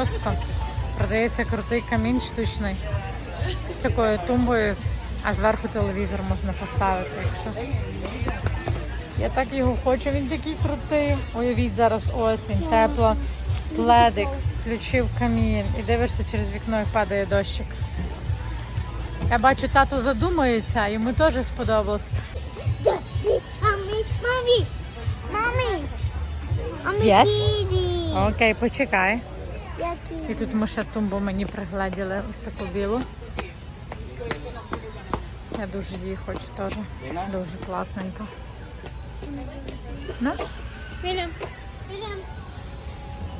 Костко продається крутий камінь штучний з такою тумбою, а зверху телевізор можна поставити, якщо. Я так його хочу, він такий крутий. Уявіть, зараз осінь, тепло, пледик, включив камін і дивишся через вікно і падає дощик. Я бачу, тато задумується, йому теж сподобалось. Yes? kitty. Окей, почекай. І тут ми ще тумбу мені пригледіли, ось таку білу. Я дуже її хочу теж. Дуже класненько. Ну, William, William,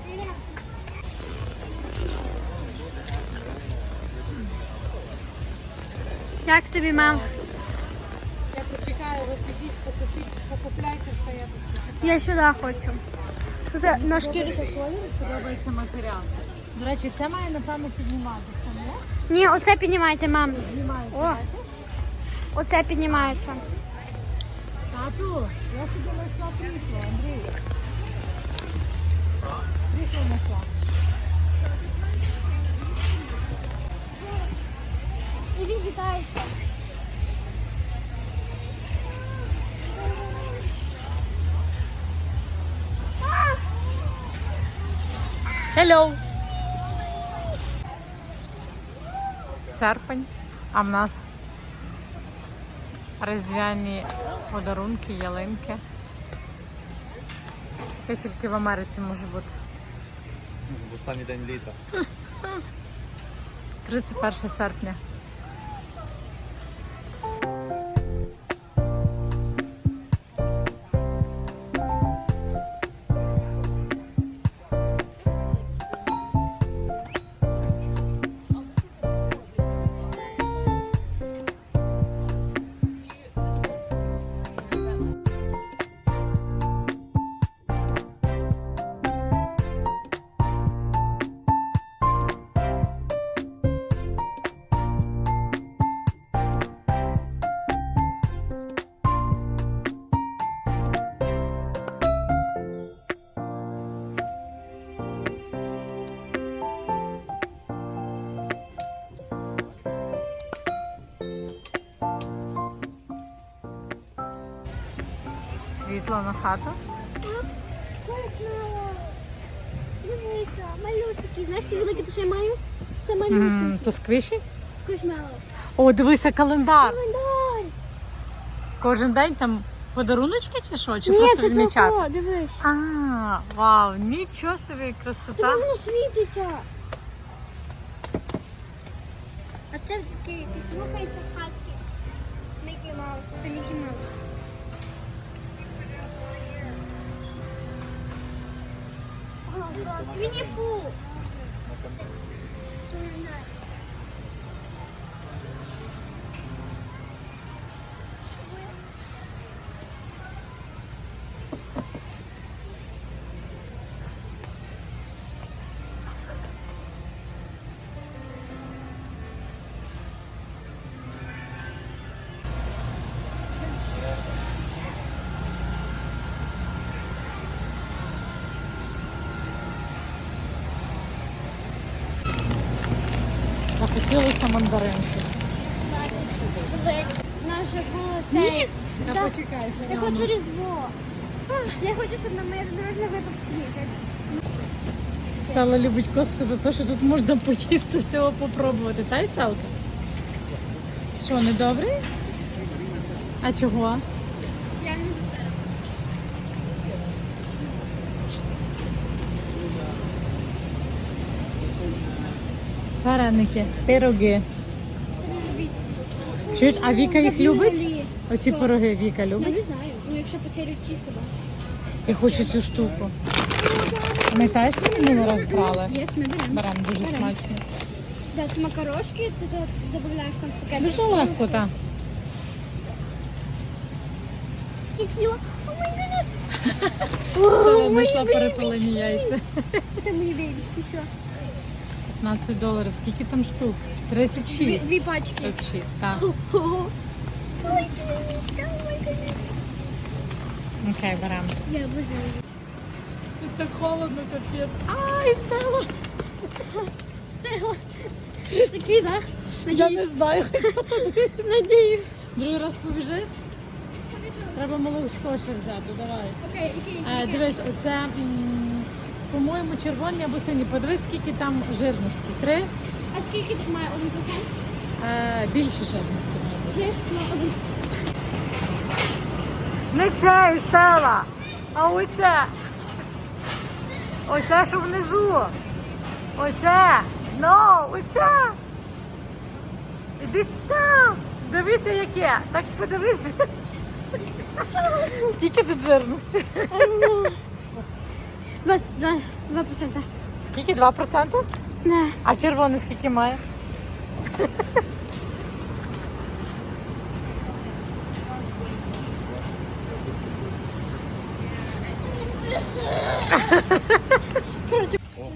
William. Як тобі, мам? я почекаю, ви підіть, покупіть, покупляйте все, я тут Я сюди хочу. Тут на шкірі. подобається матеріал. До речі, це має, напевно, підніматися, не? Ні, оце піднімається, мам. О. Оце піднімається. Тату, я собі знайшла крісло, Андрій. Крісло знайшла. Hello! Серпень, а в нас різдвяні подарунки, ялинки. Таке тільки в Америці може бути. В останній день літа. 31 серпня. Світло на хату. Дивися, малюсики. Знаєш, ті великі, то що я маю? Це малюсики. То сквіші? Скушмело. О, дивися календар. Календар. Кожен день там подаруночки чи що? Чи Ні, просто це відмічати? тако, дивись. А, вау, нічого собі красота. Диви, воно світиться. А це такий, слухається в хатці. Мікі Маус. Це Мікі Маус. Вінні мандаринки. Наше було цей. Та Так. почекай, що Я хочу Різдво. Я хочу, щоб на моє дорожне випав сніг. Стала любить костку за те, що тут можна поїсти всього попробувати. Та й Сталка? Що, не добрий? А чого? Я не за Вареники, пироги. Чуєш, а Віка їх любить? Оці пироги Віка Я любить. не знаю. Ну, якщо потерють чисто, так. Я хочу цю штуку. Пам'ятаєш, що ми минулий раз брали? Єс, ми беремо. Беремо дуже Беремо. смачно. Да, це макарошки, ти до- додаєш там в пакет. Дуже легко, так. О май гуднес. Знайшла перепалені яйця. Це мої бейбічки, все. 15 доларів. Скільки там штук? 36. дві пачки. 36, так. Ой, клінічка, ой, гуднес. Окей, беремо. Я обожаю. Тут так холодно, капець. Ай, Стелла! Встигла. Такий, да? Я не Надіюсь. знаю. Надіюсь. Другий раз побіжиш? Треба молочко ще взяти, давай. Окей, який? Е, дивись, оце, м, по-моєму, червоні або сині. Подивись, скільки там жирності. Три А скільки тут має? Один процент? е, більше жирності. Три? Ну, один. Не це, Стела, а оце. Оце, що внизу. Оце. Ну, оце. Іди там. Дивися, яке. Так подивись. Скільки тут жирності? Два, два, два процента. Скільки? 2%? Не. А червоний скільки має?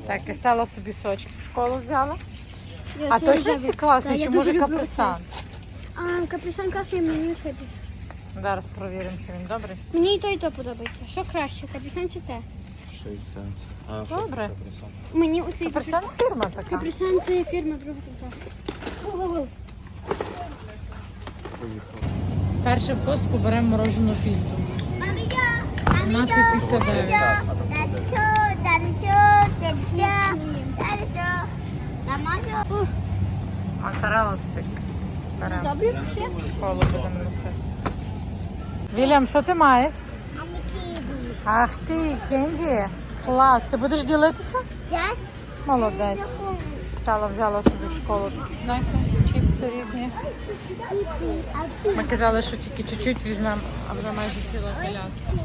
Так, і стала собі сочки в школу взяла. Я А це точно ці класні, чи може каприсан? А, каприсан класний, мені це більше. Зараз провіримо, чи він добрий. Мені і то, і то подобається. Що краще, каприсан чи це? 60. А, що Добре. це? Мені оцей Каприсан фірма така. Каприсан це фірма друга така. Перше в костку беремо морожену піцу. 12,59. Ух, Моцарелла стик. Беремо. Добре? В школу будемо носити. Вільям, що ти маєш? Ах ти, Кенді. Клас. Ти будеш ділитися? Молодець. Стала взяла собі в школу знаєте, чіпси різні. Ми казали, що тільки чуть-чуть візьмемо, а вже майже ціла коляска.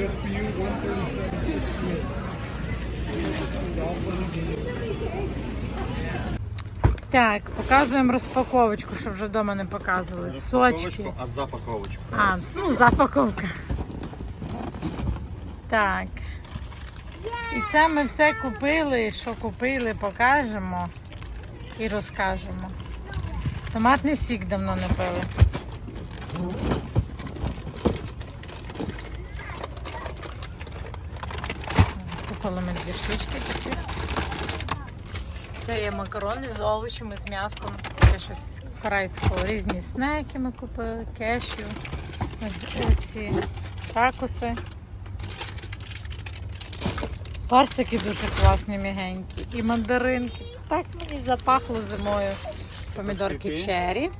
Just for you, 137. Так, показуємо розпаковочку, що вже вдома не показували. Сочки. а запаковочку. А, ну, запаковка. Так. І це ми все купили, що купили, покажемо і розкажемо. Томатний сік давно не пили. Купили ми дві штучки такі. Це є макарони з овочами, з м'яском. Це щось корейського. Різні снеки ми купили, кешю, ці такуси. Персики дуже класні, м'ягенькі. І мандаринки. Так мені запахло зимою. Помідорки чері.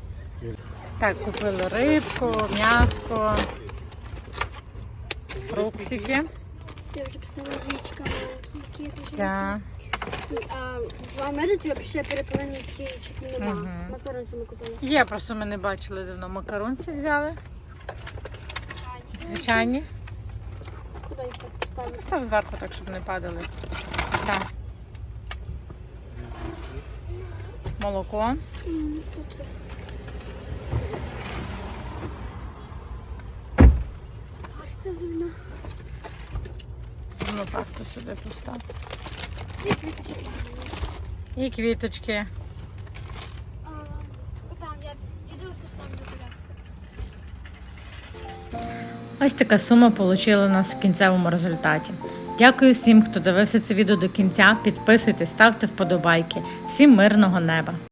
Так, купили рибку, м'яско, фруктики. Я вже поставила вічка маленькі. Так. А в Америці взагалі перепелені кінчик нема. Мгм. Макаронці ми купили. Є, просто ми не бачили давно. Макаронці взяли. Звичайні. Куди їх так поставити? Постав зверху, так, щоб не падали. Так. Молоко. М, тут. Ось це зубна. Зубну пасту сюди постав. І квіточки. І квіточки. А, Отам я іду поставлю. Ось така сума вийшла у нас в кінцевому результаті. Дякую всім, хто дивився це відео до кінця. Підписуйтесь, ставте вподобайки. Всім мирного неба!